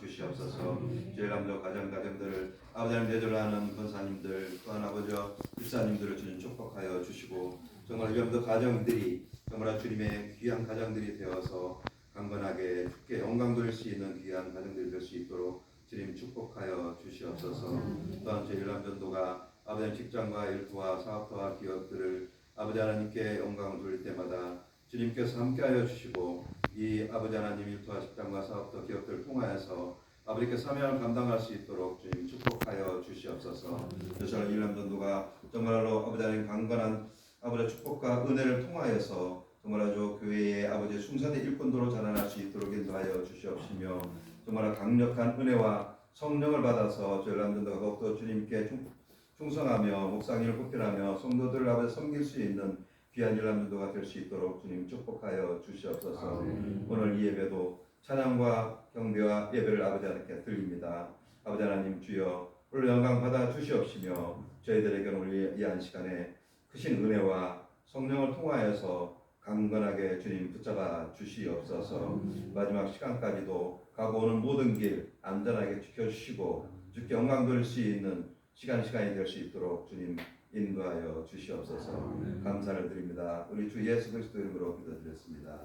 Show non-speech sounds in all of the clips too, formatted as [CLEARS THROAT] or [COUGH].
주시옵소서. 주의 남도 가정 가정들을 아버지 하나님 내절하는 권사님들 또한 아버지 집사님들을 주님 축복하여 주시고 정말 이름도 가정들이 정말 주님의 귀한 가정들이 되어서 강건하게 주께 영광 돌릴 수 있는 귀한 가정들이 될 수 있도록 주님 축복하여 주시옵소서. 또한 저희 일남 전도가 아버지 직장과 일터와 사업터와 기업들을 아버지 하나님께 영광을 돌릴 때마다 주님께서 함께하여 주시고 이 아버지 하나님 일터와 직장과 사업터 기업들을 통하여서 아버지께 사명을 감당할 수 있도록 주님 축복하여 주시옵소서. 저처럼 일남전도가 정말로 아버지 하나님 강건한 아버지 축복과 은혜를 통하여서 정말 아주 교회의 아버지 충성의 일꾼도로 자라날 수 있도록 인도하여 주시옵시며 정말 강력한 은혜와 성령을 받아서 저희 일남전도가 더욱더 주님께 충, 충성하며 목상일을 꽃필하며 성도들을 아버지 섬길 수 있는 귀한 일남전도가 될 수 있도록 주님 축복하여 주시옵소서. 오늘 이 예배도 찬양과 경배와 예배를 아버지 하나님께 드립니다. 아버지 하나님 주여 오늘 영광 받아 주시옵시며 저희들에게 오늘 이한 시간에 크신 은혜와 성령을 통하여서 강건하게 주님 붙잡아 주시옵소서. 마지막 시간까지도 가고 오는 모든 길 안전하게 지켜주시고 주께 영광 돌릴 수 있는 시간 시간이 될 수 있도록 주님 인도하여 주시옵소서. 감사를 드립니다. 우리 주 예수 그리스도 이름으로 기도드렸습니다.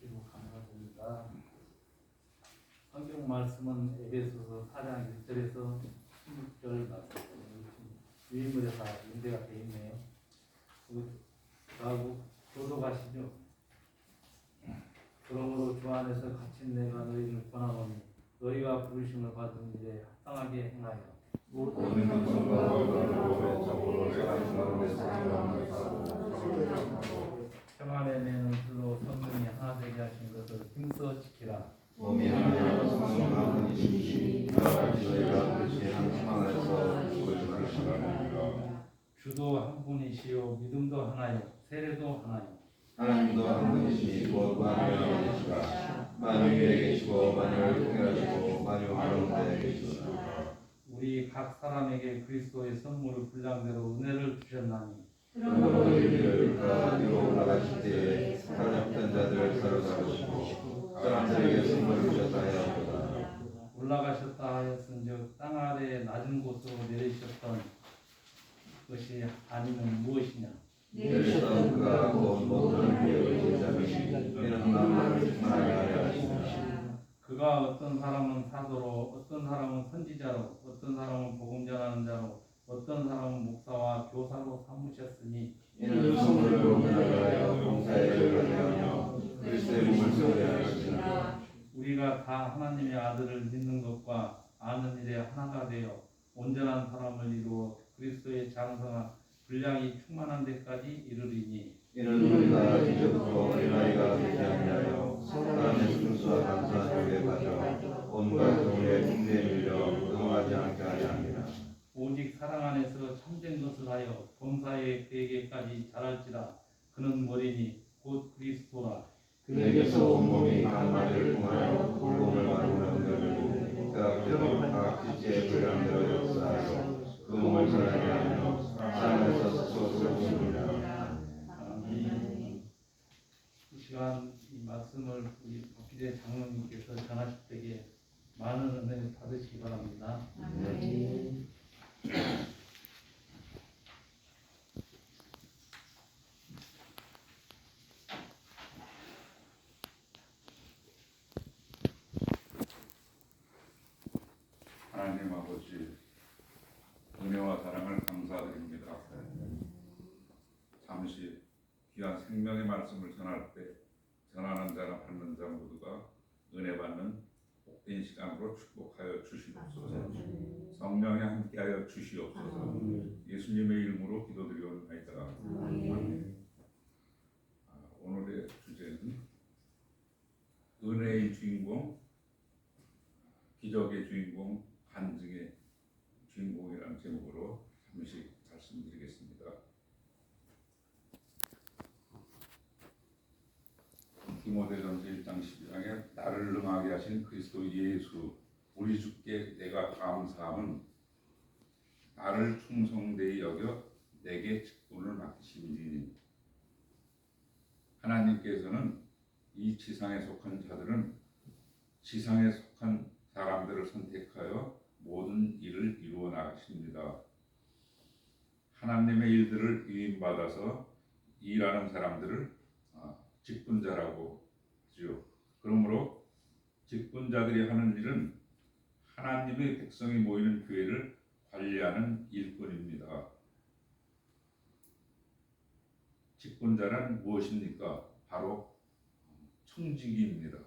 기도 감사드립니다. 성경 말씀은 에베소서 4장 1절에서 16절 말씀 유인물에 다 연대가 되어 있네요. 그리고 교도가시죠. 그러므로 주 안에서 갇힌 내가 너희를 권하노니 너희가 부르심을 받은 일에 합당하게 행하여 모든 세상 가운데 사랑을 하고 평안에 내는 불로 성령이 하나 되게 하신 것을 힘써 지키라. 몸이 하나님과 성령 한 분이시니 나같이 저희가 그리스도의 한 상황에서 보여주는 시간입니다. 주도 한 분이시요 믿음도 하나요 세례도 하나요 하나님도 한 분이시니 무엇과 하나님 계시가 만유 위에 계시고 만유를 통일하시고 만유 가운데 계시다. 우리 각 사람에게 그리스도의 선물을 분량대로 은혜를 주셨나니 그러므로 너희를 그 위로 올라가실 때에 사랑했던 자들을 사로잡으시고 사람들에게 선물을 주셨다 하였도다. 올라가셨다 하였은즉 땅 아래 낮은 곳으로 내리셨던 것이 아니면 무엇이냐 그가 모든 제자니 이는 어떤 사람은 사도로 어떤 사람은 선지자로 어떤 사람은 복음 전하는 자로 어떤 사람은 목사와 교사로 삼으셨으니 이는 공연하여 봉사에 열하게 하며 그리스도의 몸을 하시니라. 우리가 다 하나님의 아들을 믿는 것과 아는 일에 하나가 되어 온전한 사람을 이루어 그리스도의 장성한 분량이 충만한 데까지 이르리니 이는 우리가 이제부터 어린아이가 되지 아니하여 사람의 순수와 감사한 욕에 빠져 온갖 동물의 흉내에 밀려 응하지 않게 하려 함이라. 오직 사랑 안에서 참된 것을 하여 범사의 계계까지 자랄지라 그는 머리니 곧 그리스도라 그에게서 온몸이 각 마디를 통하여 골공을 마루는 들고 각 뼈로 각 지체의 분량대로 역사하여 그 몸을 살아게 하며 스스로 세우느니라. 아멘. 이 시간 이 말씀을 우리 박기대 장로님께서 전하실 때에 많은 은혜 받으시기 바랍니다. 하나님 아버지 은혜와 사랑을 감사드립니다. 잠시 귀한 생명의 말씀을 전할 때 전하는 자나 받는 자 모두가 은혜 받는 복된 축복하여 주시옵소서. 성령에 함께하여 주시옵소서. 예수님의 이름으로 기도드리옵나이다. 아멘. 아, 오늘의 주제는 은혜의 주인공, 기적의 주인공, 간증의 주인공이라는 제목으로 잠시 말씀드리겠습니다. 디모데전서 1장 12장에 나를 능하게 하신 그리스도 예수 우리 주께 내가 감사함은 나를 충성되이 여겨 내게 직분을 맡기심이니 하나님께서는 이 지상에 속한 자들은 지상에 속한 사람들을 선택하여 모든 일을 이루어 나가십니다. 하나님의 일들을 위임받아서 일하는 사람들을 아, 직분자라고 하지요. 그러므로 직분자들이 하는 일은 하나님의 백성이 모이는 교회를 관리하는 일꾼입니다. 직분자란 무엇입니까? 바로 청지기입니다.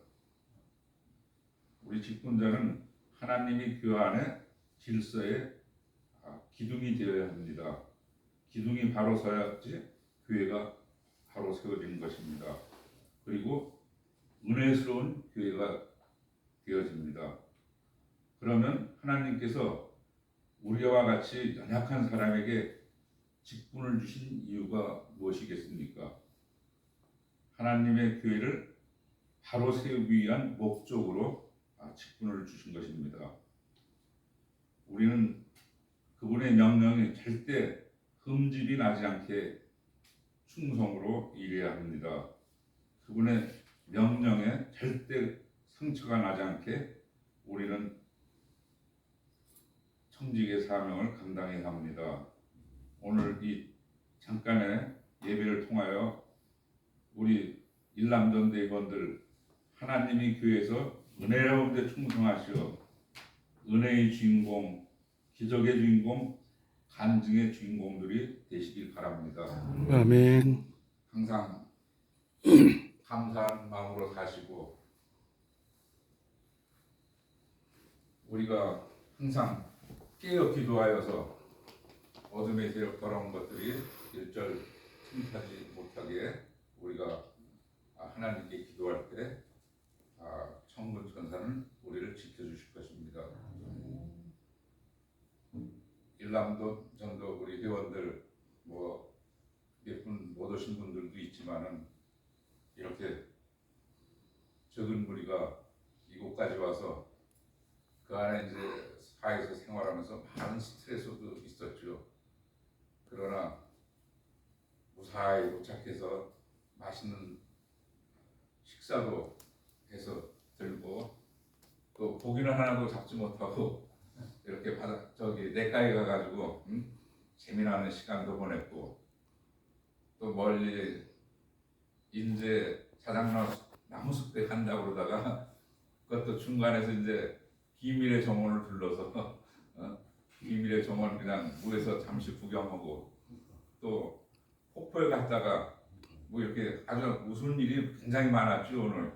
우리 직분자는 하나님이 교회 안에 질서의 아, 기둥이 되어야 합니다. 기둥이 바로 서야지 교회가 바로 세워지는 것입니다. 그리고 은혜스러운 교회가 되어집니다. 그러면 하나님께서 우리와 같이 연약한 사람에게 직분을 주신 이유가 무엇이겠습니까? 하나님의 교회를 바로 세우기 위한 목적으로 아, 직분을 주신 것입니다. 우리는 그분의 명령에 절대 흠집이 나지 않게 충성으로 일해야 합니다. 그분의 명령에 절대 상처가 나지 않게 우리는 청직의 사명을 감당해야 합니다. 오늘 이 잠깐의 예배를 통하여 우리 일남전 대원들 하나님이 교회에서 은혜로운 데 충성하시어 은혜의 주인공, 기적의 주인공, 간증의 주인공들이 되시길 바랍니다. 아멘. 항상 [CLEARS THROAT] 감사한 마음으로 사시고 우리가 항상 깨어 기도하여서 어둠의 세력 더러운 것들이 일절 침투하지 못하게 우리가 아, 하나님께 기도할 때 아, 천군 천사는 우리를 지켜주실 것입니다. 일남도 전도 우리 회원들 뭐몇분못 오신 분들도 있지만은 이렇게 적은 무리가 이곳까지 와서 그 안에 이제 사회에서 생활하면서 많은 스트레스도 있었죠. 그러나 무사히 도착해서 맛있는 식사도 해서 들고 또 고기는 하나도 잡지 못하고 [LAUGHS] 이렇게 바다 저기 내가에 가가지고 음? 재미나는 시간도 보냈고 또 멀리 인제 자작나무 나무숲에 간다고 그러다가 [LAUGHS] 그것도 중간에서 이제 비밀의 정원을 둘러서 [LAUGHS] 어? 비밀의 정원 그냥 물에서 잠시 구경하고 또 폭포에 갔다가 뭐 이렇게 아주 웃은 일이 굉장히 많았죠 오늘.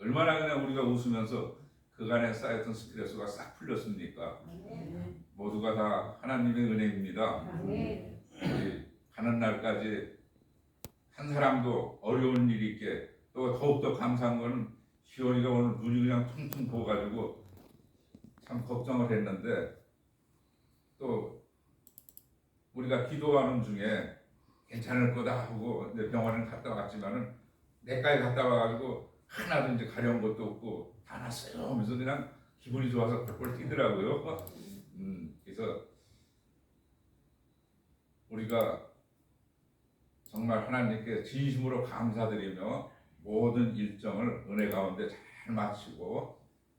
얼마나 그냥 우리가 웃으면서 그간에 쌓였던 스트레스가 싹 풀렸습니까? 모두가 다 하나님의 은혜입니다. 우리 가는 날까지 한 사람도 어려운 일이 있게 또 더욱더 감사한 거는 시원이가 오늘 눈이 그냥 퉁퉁 부어가지고 참 걱정을 했는데 또 우리가 기도하는 중에 괜찮을 거다 하고 이제 병원을 갔다 왔지만은 내과에 갔다 와가지고 하나도 이제 가려운 것도 없고 다 났어요 하면서 그냥 기분이 좋아서 펄펄 뛰더라고요. 음, 그래서 우리가 정말 하나님께 진심으로 감사드리며 모든 일정을 은혜 가운데 잘 마치고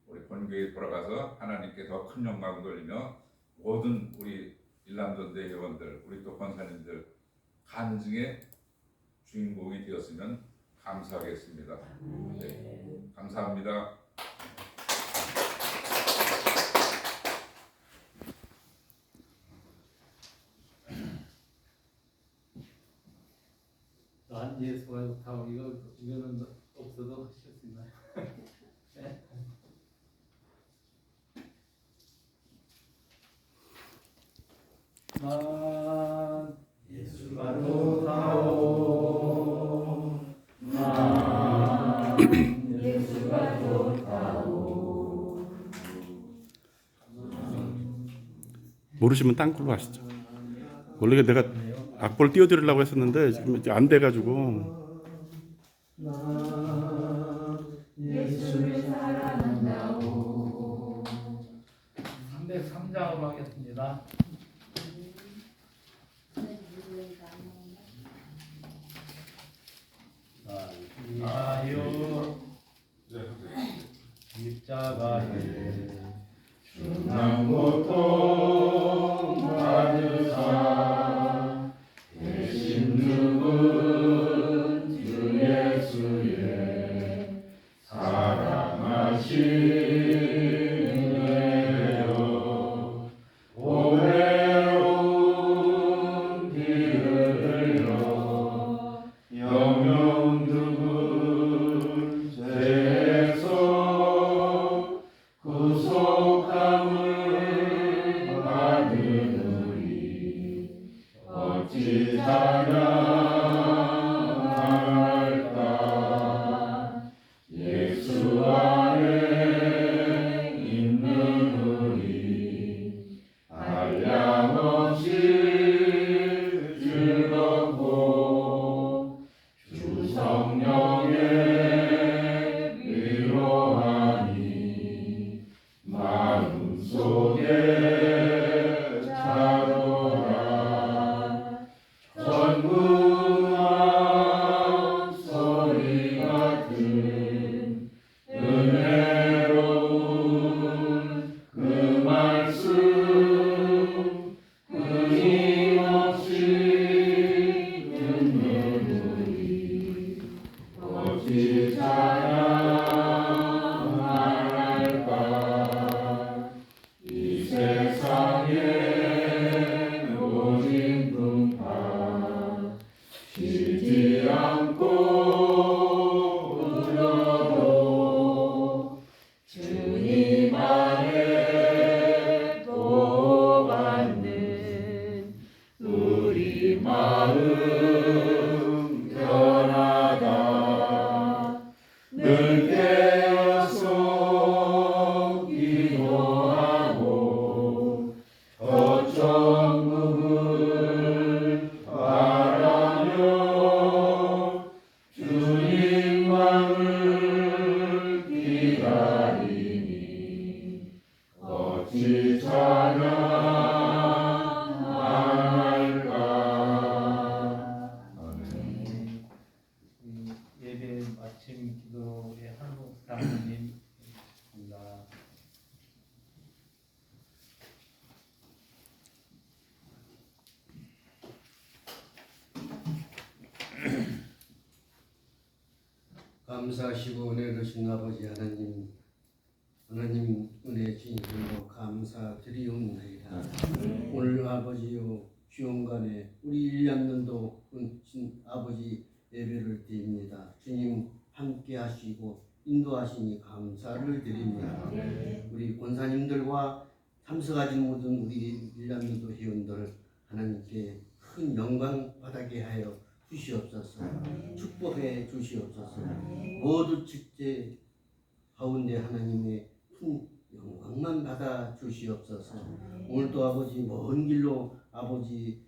우리 본교에 돌아가서 하나님께 더 큰 영광 돌리며 모든 우리 일남전대 회원들 우리 또 권사님들 간증의 주인공이 되었으면 감사하겠습니다. 네, 감사합니다. 난 예수가 좋다고 이거 이거는 없어도 하실 수 있나요? 모르시면 딴 걸로 하시죠. 원래 내가 악보를 띄워드리려고 했었는데 지금 이제 안 돼가지고 예수를 사랑한다오 303장으로 하겠습니다 아요 네, 선생님. 십자가 에 구 늘 마침 기도의 한국 장로님 입니다. 감사하시고 은혜 주신 아버지 하나님 하나님 은혜 주님으로 감사드리옵나이다. 오늘 아버지요 주용간에 우리 1년도 은신 아버지 예배를 드립니다. 주님 함께 하시고 인도하시니 감사를 드립니다. 우리 권사님들과 참석하지 모든 우리 일남도 회원들 하나님께 큰 영광 받게 하여 주시옵소서. 축복해 주시옵소서. 모두 축제 가운데 하나님의 큰 영광만 받아 주시옵소서. 오늘도 아버지 먼 길로 아버지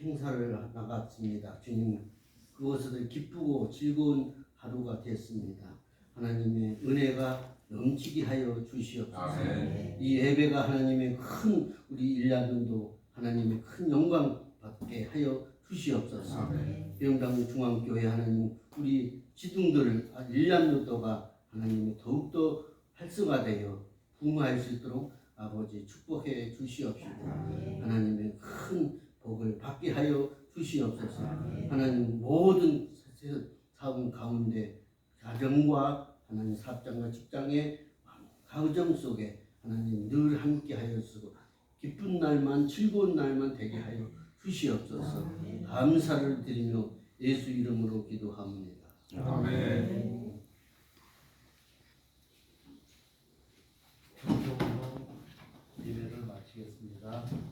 행사를 나갔습니다. 주님 그것을 기쁘고 즐거운 하루가 됐습니다 하나님의 은혜가 넘치게 하여 주시옵소서 아멘. 이 예배가 하나님의 큰 우리 일야년도 하나님의 큰 영광 받게 하여 주시옵소서. 아멘. 병당 중앙교회 하나님 우리 지둥들 일남노도가 하나님의 더욱더 활성화되어 부흥할 수 있도록 아버지 축복해 주시옵시고 하나님의 큰 복을 받게 하여 주시옵소서. 하나님 모든 사원 가운데 가정과 하나님 사업장과 직장의 가정 속에 하나님 늘 함께 하여서 기쁜 날만 즐거운 날만 되게 하여 주시옵소서. 감사를 드리며 예수 이름으로 기도합니다. 아멘. 예배를 마치겠습니다.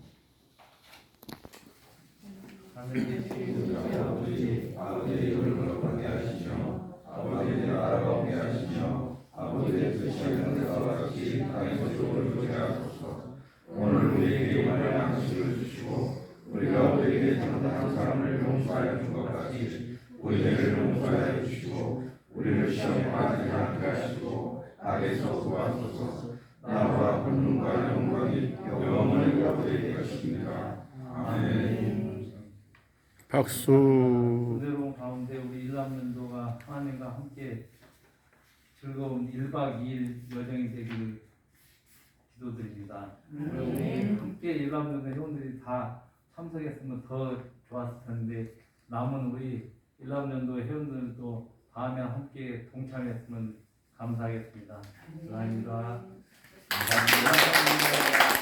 하늘 계신 우리 아버지 아버지의 이름으로 받게 하시며 아버지의 나라가 오게 하시며 아버지의 뜻이 하늘과 같이 땅에서도 이루게 하소서 오늘 우리에게 일용할 양식을 주시고 우리가 우리에게 잘못한 사람을 용서하여 준 것 같이 우리를 용서하여 주시고 우리를 시험에 빠지지 않게 하시고 악에서 구하소서. 나라와 권능과 영광이 영원히 아버지의 것입니다 박수. 은혜로운 가운데 우리 일남년도가 하나님과 함께 즐거운 1박 2일 여정이 되기를 기도드립니다. 그리고 함께 일남전도 회원들이 다 참석했으면 더 좋았을 텐데 남은 우리 일남전도 회원들도 다음에 함께 동참했으면 감사하겠습니다. 감사합니다. 감사합니다.